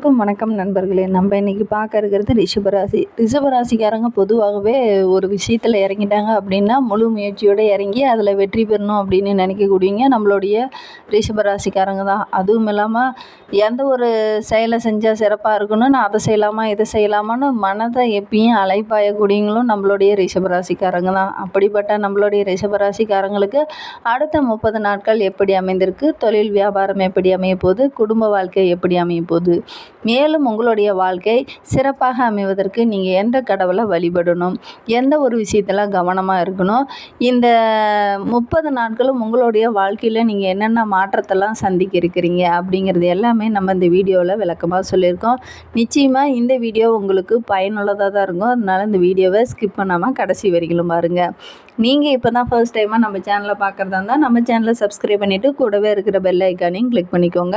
வணக்கம் வணக்கம் நண்பர்களே. நம்ம இன்றைக்கி பார்க்க இருக்கிறது ரிஷபராசி. ரிஷபராசிக்காரங்க பொதுவாகவே ஒரு விஷயத்தில் இறங்கிட்டாங்க அப்படின்னா முழு முயற்சியோடு இறங்கி அதில் வெற்றி பெறணும் அப்படின்னு நினைக்கக்கூடியவங்க நம்மளுடைய ரிஷபராசிக்காரங்க தான். அதுவும் இல்லாமல் எந்த ஒரு செயலை செஞ்சால் சிறப்பாக இருக்கணும் நான் அதை செய்யலாமா இதை செய்யலாமான்னு மனதை எப்பயும் அலைப்பாயக்கூடியவங்களும் நம்மளுடைய ரிஷபராசிக்காரங்க தான். அப்படிப்பட்ட நம்மளுடைய ரிஷபராசிக்காரங்களுக்கு அடுத்த முப்பது நாட்கள் எப்படி அமைந்திருக்கு? தொழில் வியாபாரம் எப்படி அமைய போகுது குடும்ப வாழ்க்கை எப்படி அமைய போகுது மேலும் உங்களுடைய வாழ்க்கை சிறப்பாக அமைவதற்கு நீங்கள் எந்த கடவுளை வழிபடணும்? எந்த ஒரு விஷயத்தில் கவனமாக இருக்கணும்? இந்த முப்பது நாட்களும் உங்களுடைய வாழ்க்கையில் நீங்கள் என்னென்ன மாற்றத்தெல்லாம் சந்திக்க இருக்கிறீங்க அப்படிங்கிறது எல்லாமே நம்ம இந்த வீடியோவில் விளக்கமாக சொல்லியிருக்கோம். நிச்சயமாக இந்த வீடியோ உங்களுக்கு பயனுள்ளதாக தான் இருக்கும். அதனால் இந்த வீடியோவை ஸ்கிப் பண்ணாமல் கடைசி வரைக்கும் பாருங்கள் நீங்கள் இப்போ தான் ஃபர்ஸ்ட் டைமாக நம்ம சேனலை பார்க்குறதா இருந்தால் நம்ம சேனலை சப்ஸ்கிரைப் பண்ணிவிட்டு கூடவே இருக்கிற பெல் ஐக்கானையும் கிளிக் பண்ணிக்கோங்க.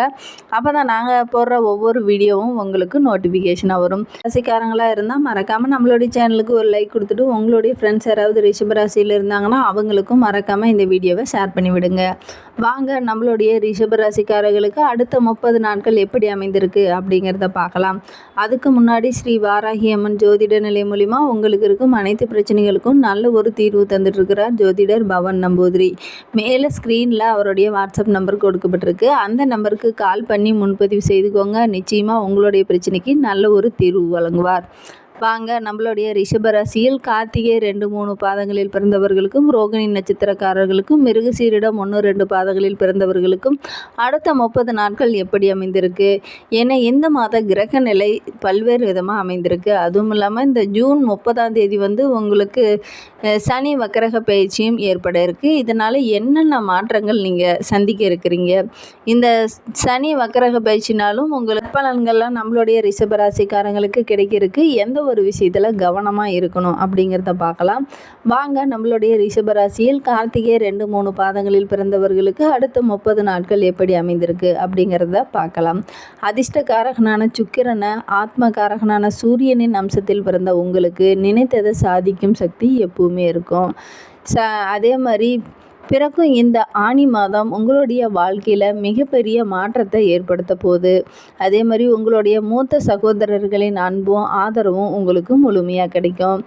அப்போ தான் நாங்கள் போடுற ஒவ்வொரு வீடியோவும் உங்களுக்கு நோட்டிஃபிகேஷனாக வரும். ரசிக்காரங்களாக இருந்தால் மறக்காமல் நம்மளுடைய சேனலுக்கு ஒரு லைக் கொடுத்துட்டு உங்களுடைய ஃப்ரெண்ட்ஸ் யாராவது ரிஷபராசியில் இருந்தாங்கன்னா அவங்களுக்கும் மறக்காமல் இந்த வீடியோவை ஷேர் பண்ணி விடுங்க. வாங்க நம்மளுடைய ரிஷபராசிக்காரர்களுக்கு அடுத்த முப்பது நாட்கள் எப்படி அமைந்திருக்கு அப்படிங்கிறத பார்க்கலாம். அதுக்கு முன்னாடி ஸ்ரீ வாராகி அம்மன் ஜோதிட நிலை மூலிமா உங்களுக்கு இருக்கும் அனைத்து பிரச்சனைகளுக்கும் நல்ல ஒரு தீர்வு இருக்கிறார் ஜோதிடர் பவன் நம்பூதிரி. மேலே ஸ்க்ரீனில் அவருடைய வாட்ஸ்அப் நம்பர் கொடுக்கப்பட்டிருக்கு. அந்த நம்பருக்கு கால் பண்ணி முன்பதிவு செய்துக்கோங்க. நிச்சயமாக உங்களுடைய பிரச்சனைக்கு நல்ல ஒரு தீர்வு வழங்குவார். வாங்க நம்மளுடைய ரிஷபராசியில் கார்த்திகை ரெண்டு மூணு பாதங்களில் பிறந்தவர்களுக்கும் ரோகிணி நட்சத்திரக்காரர்களுக்கும் மிருகசீரிடம் ஒன்று ரெண்டு பாதங்களில் பிறந்தவர்களுக்கும் அடுத்த முப்பது நாட்கள் எப்படி அமைந்திருக்கு? ஏன்னா இந்த மாத கிரக நிலை பல்வேறு விதமாக அமைந்திருக்கு. அதுவும் இல்லாமல் இந்த ஜூன் முப்பதாம் தேதி வந்து உங்களுக்கு சனி வக்கரக பயிற்சியும் ஏற்பட இருக்குது இதனால் என்னென்ன மாற்றங்கள் நீங்கள் சந்திக்க இருக்கிறீங்க? இந்த சனி வக்கரக பயிற்சினாலும் உங்கள் பலன்கள்லாம் நம்மளுடைய ரிஷபராசிக்காரங்களுக்கு கிடைக்கிறதுக்கு எந்த ஒரு ஒரு விஷயத்தில் கவனமாக இருக்கணும் அப்படிங்கிறத பார்க்கலாம். வாங்க நம்மளுடைய ரிஷபராசியில் கார்த்திகை ரெண்டு மூணு பாதங்களில் பிறந்தவர்களுக்கு அடுத்த முப்பது நாட்கள் எப்படி அமைந்திருக்கு அப்படிங்கிறத பார்க்கலாம். அதிர்ஷ்டகாரகனான சுக்கிரனை ஆத்மகாரகனான சூரியனின் அம்சத்தில் பிறந்த உங்களுக்கு நினைத்ததை சாதிக்கும் சக்தி எப்பவுமே இருக்கும். ச அதே மாதிரி பிறக்கும் இந்த ஆணி மாதம் உங்களுடைய வாழ்க்கையில் மிகப்பெரிய மாற்றத்தை ஏற்படுத்த போகுது. அதே மாதிரி உங்களுடைய மூத்த சகோதரர்களின் அன்பும் ஆதரவும் உங்களுக்கு முழுமையாக கிடைக்கும்.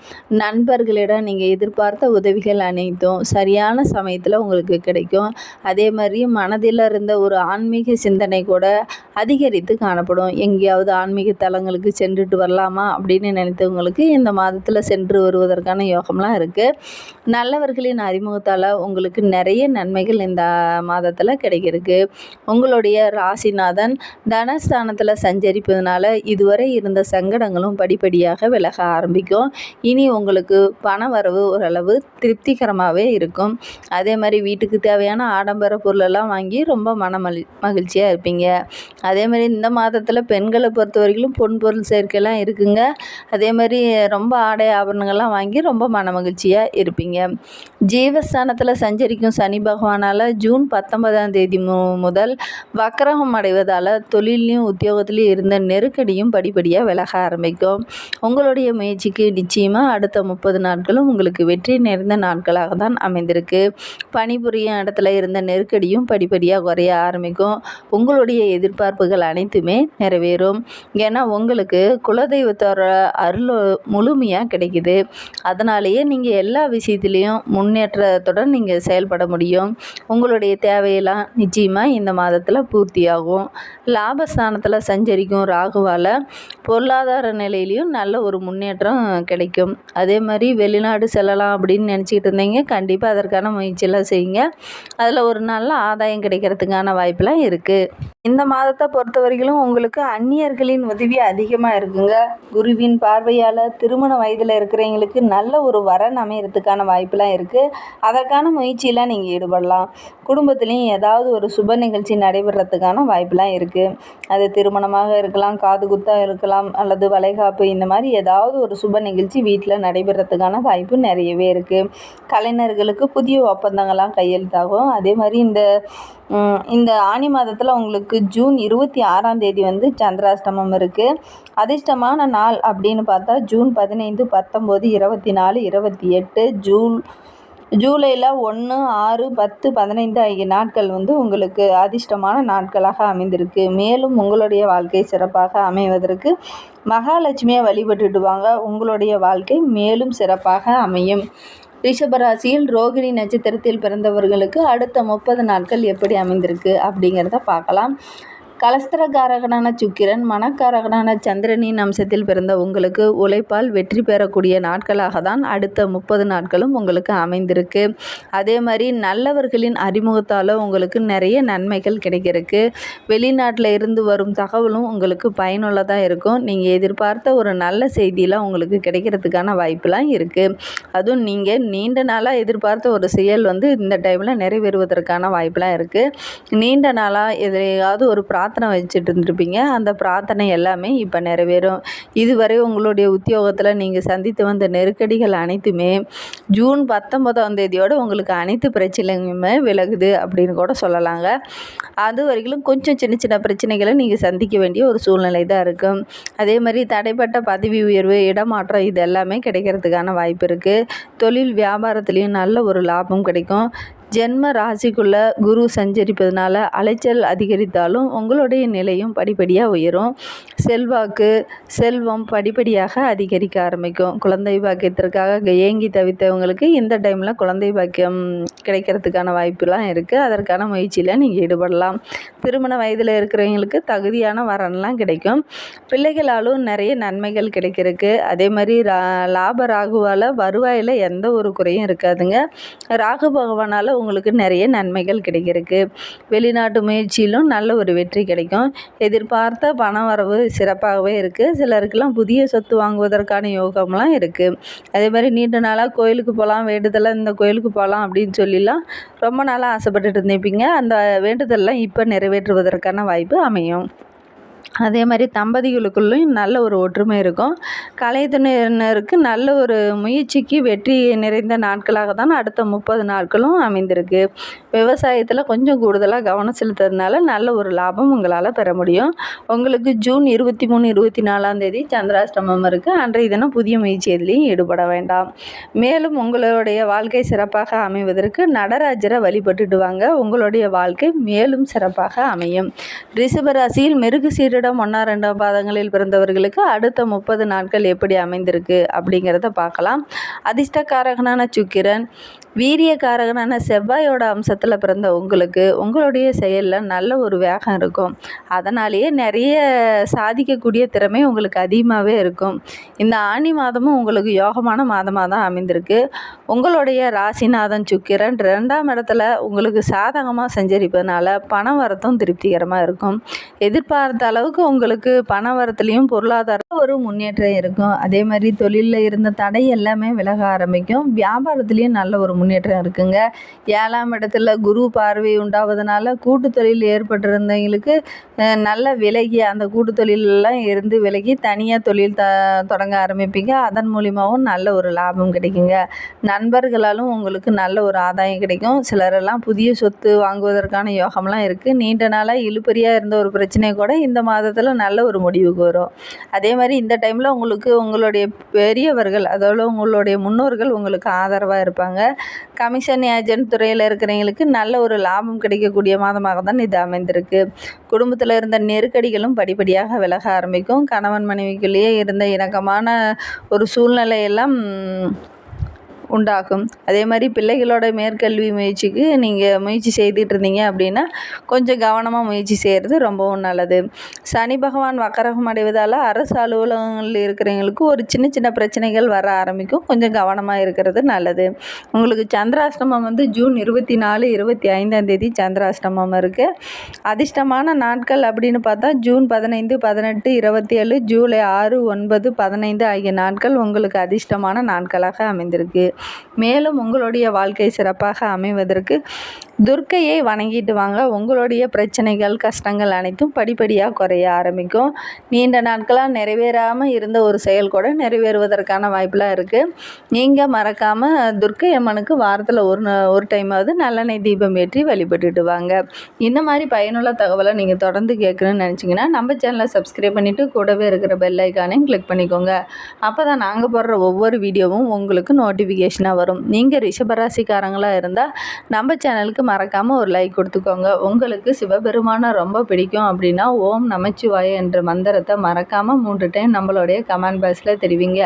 நண்பர்களிடம் நீங்கள் எதிர்பார்த்த உதவிகள் அனைத்தும் சரியான சமயத்தில் உங்களுக்கு கிடைக்கும். அதே மாதிரி மனதில் இருந்த ஒரு ஆன்மீக சிந்தனை கூட அதிகரித்து காணப்படும். எங்கேயாவது ஆன்மீக தலங்களுக்கு சென்றுட்டு வரலாமா அப்படின்னு நினைத்தவங்களுக்கு இந்த மாதத்தில் சென்று வருவதற்கான யோகம்லாம் இருக்குது நல்லவர்களின் அறிமுகத்தால் உங்களுக்கு நிறைய நன்மைகள் இந்த மாதத்தில் கிடைக்கிறதுக்கு உங்களுடைய ராசிநாதன் தனஸ்தானத்தில் சஞ்சரிப்பதனால இதுவரை இருந்த சங்கடங்களும் படிப்படியாக விலக ஆரம்பிக்கும். இனி உங்களுக்கு பண வரவு ஓரளவு திருப்திகரமாகவே இருக்கும். அதே மாதிரி வீட்டுக்கு தேவையான ஆடம்பர பொருளெல்லாம் வாங்கி ரொம்ப மன மகிழ்ச்சியாக இருப்பீங்க. அதே மாதிரி இந்த மாதத்தில் பெண்களை பொறுத்த வரைக்கும் பொன் பொருள் சேர்க்கைலாம் இருக்குங்க. அதே மாதிரி ரொம்ப ஆடை ஆபரணங்கள்லாம் வாங்கி ரொம்ப மன மகிழ்ச்சியாக இருப்பீங்க. ஜீவஸ்தானத்தில் சஞ்சரிக்கும் சனி பகவானால் ஜூன் பத்தொன்பதாம் தேதி மு முதல் வக்கரகம் அடைவதால் தொழிலையும் உத்தியோகத்துலேயும் இருந்த நெருக்கடியும் படிப்படியாக விலக ஆரம்பிக்கும். உங்களுடைய முயற்சிக்கு நிச்சயமாக அடுத்த முப்பது நாட்களும் உங்களுக்கு வெற்றி நிறைந்த நாட்களாக தான் அமைந்திருக்கு. பணிபுரியும் இடத்துல இருந்த நெருக்கடியும் படிப்படியாக குறைய ஆரம்பிக்கும். உங்களுடைய எதிர்பார்ப்பு எதிர்பார்ப்புகள் அனைத்துமே நிறைவேறும். ஏன்னா உங்களுக்கு குலதெய்வத்தோட அருள் முழுமையாக கிடைக்குது. அதனாலேயே நீங்கள் எல்லா விஷயத்துலேயும் முன்னேற்றத்துடன் நீங்கள் செயல்பட முடியும். உங்களுடைய தேவையெல்லாம் நிச்சயமாக இந்த மாதத்தில் பூர்த்தியாகும். லாபஸ்தானத்தில் சஞ்சரிக்கும் ராகுவால் பொருளாதார நிலையிலையும் நல்ல ஒரு முன்னேற்றம் கிடைக்கும். அதே மாதிரி வெளிநாடு செல்லலாம் அப்படின்னு நினச்சிக்கிட்டு இருந்தீங்க கண்டிப்பாக அதற்கான முயற்சியெல்லாம் செய்யுங்க. அதில் ஒரு நல்ல ஆதாயம் கிடைக்கிறதுக்கான வாய்ப்பெலாம் இருக்குது இந்த மாதத்தை பொறுத்த வரைக்கும் உங்களுக்கு அந்நியர்களின் உதவி அதிகமாக இருக்குங்க. குருவின் பார்வையால் திருமண வயதில் இருக்கிறவங்களுக்கு நல்ல ஒரு வரன் அமையறதுக்கான வாய்ப்பெலாம் இருக்குது அதற்கான முயற்சியெலாம் நீங்கள் ஈடுபடலாம். குடும்பத்துலேயும் ஏதாவது ஒரு சுப நிகழ்ச்சி நடைபெறத்துக்கான வாய்ப்பெலாம் இருக்குது அது திருமணமாக இருக்கலாம் காது குத்தாக இருக்கலாம் அல்லது வளைகாப்பு இந்த மாதிரி ஏதாவது ஒரு சுப நிகழ்ச்சி வீட்டில் நடைபெறத்துக்கான வாய்ப்பு நிறையவே இருக்குது கலைஞர்களுக்கு புதிய ஒப்பந்தங்கள்லாம் கையெழுத்தாகும். அதே மாதிரி இந்த இந்த ஆனி மாதத்தில் உங்களுக்கு ஜூன் இருபத்தி ஆறாம் தேதி வந்து சந்திராஷ்டமம் இருக்குது அதிர்ஷ்டமான நாள் அப்படின்னு பார்த்தா ஜூன் பதினைந்து பத்தொம்போது இருபத்தி நாலு இருபத்தி எட்டு ஜூன் ஜூலையில் ஒன்று ஆறு பத்து பதினைந்து ஆகிய நாட்கள் வந்து உங்களுக்கு அதிர்ஷ்டமான நாட்களாக அமைந்திருக்கு. மேலும் உங்களுடைய வாழ்க்கை சிறப்பாக அமைவதற்கு மகாலட்சுமியை வழிபட்டுட்டு வாங்க உங்களுடைய வாழ்க்கை மேலும் சிறப்பாக அமையும். ரிஷபராசியில் ரோகிணி நட்சத்திரத்தில் பிறந்தவர்களுக்கு அடுத்த முப்பது நாட்கள் எப்படி அமைந்திருக்கு அப்படிங்கிறத பார்க்கலாம். கலஸ்திரகாரகனான சுக்கிரன் மனக்காரகனான சந்திரனின் அம்சத்தில் பிறந்த உங்களுக்கு உழைப்பால் வெற்றி பெறக்கூடிய நாட்களாக தான் அடுத்த முப்பது நாட்களும் உங்களுக்கு அமைந்திருக்கு. அதே மாதிரி நல்லவர்களின் அறிமுகத்தால் உங்களுக்கு நிறைய நன்மைகள் கிடைக்கிறதுக்கு வெளிநாட்டில் இருந்து வரும் தகவலும் உங்களுக்கு பயனுள்ளதாக இருக்கும். நீங்கள் எதிர்பார்த்த ஒரு நல்ல செய்தியெலாம் உங்களுக்கு கிடைக்கிறதுக்கான வாய்ப்பெலாம் இருக்குது அதுவும் நீங்கள் நீண்ட நாளாக எதிர்பார்த்த ஒரு செயல் வந்து இந்த டைமில் நிறைவேறுவதற்கான வாய்ப்பெலாம் இருக்குது நீண்ட நாளாக எதையாவது ஒரு பிரார்த்தனை வச்சுட்டு இருந்திருப்பீங்க. அந்த பிரார்த்தனை எல்லாமே இப்போ நிறைவேறும். இதுவரை உங்களுடைய உத்தியோகத்தில் நீங்கள் சந்தித்து வந்த நெருக்கடிகள் அனைத்துமே ஜூன் பத்தொன்பதாம் தேதியோடு உங்களுக்கு அனைத்து பிரச்சனையுமே விலகுது அப்படின்னு கூட சொல்லலாங்க. அது வரைக்கும் கொஞ்சம் சின்ன சின்ன பிரச்சனைகளை நீங்கள் சந்திக்க வேண்டிய ஒரு சூழ்நிலை தான் இருக்கும் அதே மாதிரி தடைப்பட்ட பதவி உயர்வு இடமாற்றம் இது எல்லாமே கிடைக்கிறதுக்கான வாய்ப்பு இருக்குது தொழில் வியாபாரத்துலேயும் நல்ல ஒரு லாபம் கிடைக்கும். ஜென்ம ராசிக்குள்ளே குரு சஞ்சரிப்பதனால அலைச்சல் அதிகரித்தாலும் உங்களுடைய நிலையும் படிப்படியாக உயரும். செல்வாக்கு செல்வம் படிப்படியாக அதிகரிக்க ஆரம்பிக்கும். குழந்தை பாக்கியத்திற்காக ஏங்கி தவித்தவங்களுக்கு இந்த டைமில் குழந்தை பாக்கியம் கிடைக்கிறதுக்கான வாய்ப்புலாம் இருக்குது அதற்கான முயற்சியில் நீங்கள் ஈடுபடலாம். திருமண வயதில் இருக்கிறவங்களுக்கு தகுதியான வரன்லாம் கிடைக்கும். பிள்ளைகளாலும் நிறைய நன்மைகள் கிடைக்கிறதுக்கு. அதே மாதிரி ரா லாப ராகுவால் வருவாயில் எந்த ஒரு குறையும் இருக்காதுங்க. ராகு பகவானால் உங்களுக்கு நிறைய நன்மைகள் கிடைக்கிறதுக்கு. வெளிநாட்டு முயற்சியிலும் நல்ல ஒரு வெற்றி கிடைக்கும். எதிர்பார்த்த பண வரவு சிறப்பாகவே இருக்குது சிலருக்கெல்லாம் புதிய சொத்து வாங்குவதற்கான யோகம்லாம் இருக்குது அதே மாதிரி நீண்ட நாளாக கோயிலுக்கு போகலாம் வேண்டுதலாக இந்த கோயிலுக்கு போகலாம் அப்படின்னு சொல்லிலாம் ரொம்ப நாளாக ஆசைப்பட்டுட்டு இருந்திருப்பீங்க. அந்த வேண்டுதல்லாம் இப்போ நிறைவேற்றுவதற்கான வாய்ப்பு அமையும். அதே மாதிரி தம்பதிகளுக்குள்ளேயும் நல்ல ஒரு ஒற்றுமை இருக்கும். கலைத்துறையினருக்கு நல்ல ஒரு முயற்சிக்கு வெற்றி நிறைந்த நாட்களாக தான் அடுத்த முப்பது நாட்களும் அமைந்திருக்கு. விவசாயத்தில் கொஞ்சம் கூடுதலாக கவனம் செலுத்துறதுனால நல்ல ஒரு லாபம் உங்களால் பெற முடியும். உங்களுக்கு ஜூன் இருபத்தி மூணு இருபத்தி நாலாம் தேதி சந்திராஷ்டமம் இருக்குது அன்றைய தினம் புதிய முயற்சி எதுலேயும் ஈடுபட வேண்டாம். மேலும் உங்களுடைய வாழ்க்கை சிறப்பாக அமைவதற்கு நடராஜரை வழிபட்டுட்டு வாங்க. உங்களுடைய வாழ்க்கை மேலும் சிறப்பாக அமையும். ரிஷபராசியில் சீர் சீரிடம் ஒன்றா ரெண்டாம் பாதங்களில் பிறந்தவர்களுக்கு அடுத்த முப்பது நாட்கள் எப்படி அமைந்திருக்கு அப்படிங்கிறத பார்க்கலாம். அதிர்ஷ்டக்காரகனான சுக்கிரன் வீரியக்காரகனான செவ்வாயோட அம்சத்தில் பிறந்த உங்களுக்கு உங்களுடைய செயலில் நல்ல ஒரு வேகம் இருக்கும். அதனாலேயே நிறைய சாதிக்கக்கூடிய திறமை உங்களுக்கு அதிகமாகவே இருக்கும். இந்த ஆனி மாதமும் உங்களுக்கு யோகமான மாதமாக தான் அமைந்திருக்கு. உங்களுடைய ராசிநாதன் சுக்கிரன் ரெண்டாம் இடத்துல உங்களுக்கு சாதகமாக சஞ்சரிப்பதனால பண வரத்தும் திருப்திகரமாக இருக்கும். எதிர்பார்த்த அளவுக்கு உங்களுக்கு பண வரத்துலேயும் பொருளாதார ஒரு முன்னேற்றம் இருக்கும். அதே மாதிரி தொழிலில் இருந்த தடை எல்லாமே விலக ஆரம்பிக்கும். வியாபாரத்துலேயும் நல்ல ஒரு முன்னேற்றம் இருக்குங்க. ஏழாம் இடத்துல குரு பார்வை உண்டாவதுனால கூட்டு தொழில் ஏற்பட்டிருந்தவங்களுக்கு நல்ல விலகி அந்த கூட்டு தொழிலெல்லாம் இருந்து விலகி தனியாக தொழில் த தொடங்க ஆரம்பிப்பீங்க. அதன் மூலிமாவும் நல்ல ஒரு லாபம் கிடைக்குங்க. நண்பர்களாலும் உங்களுக்கு நல்ல ஒரு ஆதாயம் கிடைக்கும். சிலரெல்லாம் புதிய சொத்து வாங்குவதற்கான யோகம்லாம் இருக்குது நீண்ட நாளாக இழுப்பறியாக இருந்த ஒரு பிரச்சனை கூட இந்த மாதத்தில் நல்ல ஒரு முடிவுக்கு வரும். அதே மாதிரி இந்த டைமில் உங்களுக்கு உங்களுடைய பெரியவர்கள் அதாவது உங்களுடைய முன்னோர்கள் உங்களுக்கு ஆதரவாக இருப்பாங்க. கமிஷன் ஏஜென்ட் துறையில் இருக்கிறவங்களுக்கு நல்ல ஒரு லாபம் கிடைக்கக்கூடிய மாதமாக தான் இது அமைந்திருக்கு. குடும்பத்தில் இருந்த நெருக்கடிகளும் படிப்படியாக விலக ஆரம்பிக்கும். கணவன் மனைவிக்குள்ளேயே இருந்த இணக்கமான ஒரு சூழ்நிலையெல்லாம் உண்டாகும். அதே மாதிரி பிள்ளைகளோட மேற்கல்வி முயற்சிக்கு நீங்கள் முயற்சி செய்துட்டு இருந்தீங்க அப்படின்னா கொஞ்சம் கவனமாக முயற்சி செய்கிறது ரொம்பவும் நல்லது. சனி பகவான் வக்கரகம் அடைவதால் அரசு அலுவலகங்களில் இருக்கிறவங்களுக்கு ஒரு சின்ன சின்ன பிரச்சனைகள் வர ஆரம்பிக்கும். கொஞ்சம் கவனமாக இருக்கிறது நல்லது. உங்களுக்கு சந்திராஷ்டமம் வந்து ஜூன் இருபத்தி நாலு இருபத்தி ஐந்தாம் தேதி சந்திராஷ்டமம் இருக்குது அதிர்ஷ்டமான நாட்கள் அப்படின்னு பார்த்தா ஜூன் பதினைந்து பதினெட்டு இருபத்தி ஏழு ஜூலை ஆறு ஒன்பது பதினைந்து ஆகிய நாட்கள் உங்களுக்கு அதிர்ஷ்டமான நாட்களாக அமைந்திருக்கு. மேலும் உங்களுடைய வாழ்க்கை சிறப்பாக அமைவதற்கு துர்க்கையை வணங்கிட்டு வாங்க. உங்களுடைய பிரச்சனைகள் கஷ்டங்கள் அனைத்தும் படிப்படியாக குறைய ஆரம்பிக்கும். நீண்ட நாட்களாக நிறைவேறாமல் இருந்த ஒரு செயல் கூட நிறைவேறுவதற்கான வாய்ப்பெலாம் இருக்குது நீங்கள் மறக்காமல் துர்க்கை அம்மனுக்கு வாரத்தில் ஒரு ஒரு டைமாவது நல்லெண்ணெய் தீபம் ஏற்றி வழிபட்டுட்டு வாங்க. இந்த மாதிரி பயனுள்ள தகவலை நீங்கள் தொடர்ந்து கேட்கணும்னு நினச்சிங்கன்னா நம்ம சேனலை சப்ஸ்கிரைப் பண்ணிவிட்டு கூடவே இருக்கிற பெல் ஐக்கானையும் கிளிக் பண்ணிக்கோங்க. அப்போ தான் நாங்கள் போடுற ஒவ்வொரு வீடியோவும் உங்களுக்கு நோட்டிஃபிகேஷனாக வரும். நீங்கள் ரிஷபராசிக்காரங்களாக இருந்தால் நம்ம சேனலுக்கு மறக்காமல் ஒரு லைக் கொடுத்துக்கோங்க. உங்களுக்கு சிவபெருமானை ரொம்ப பிடிக்கும் அப்படின்னா ஓம் நமச்சிவாய என்ற மந்திரத்தை மறக்காமல் மூன்று டைம் நம்மளுடைய கமெண்ட் பாக்ஸில் தெரிவிங்க.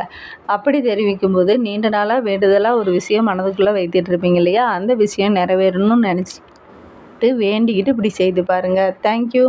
அப்படி தெரிவிக்கும் போது நீண்ட நாளாக வேண்டுதலாக ஒரு விஷயம் மனதுக்குள்ளே வைத்துட்டு இருப்பீங்க இல்லையா? அந்த விஷயம் நிறைவேறணும்னு நினச்சிட்டு வேண்டிக்கிட்டு இப்படி செய்து பாருங்கள் தேங்க்யூ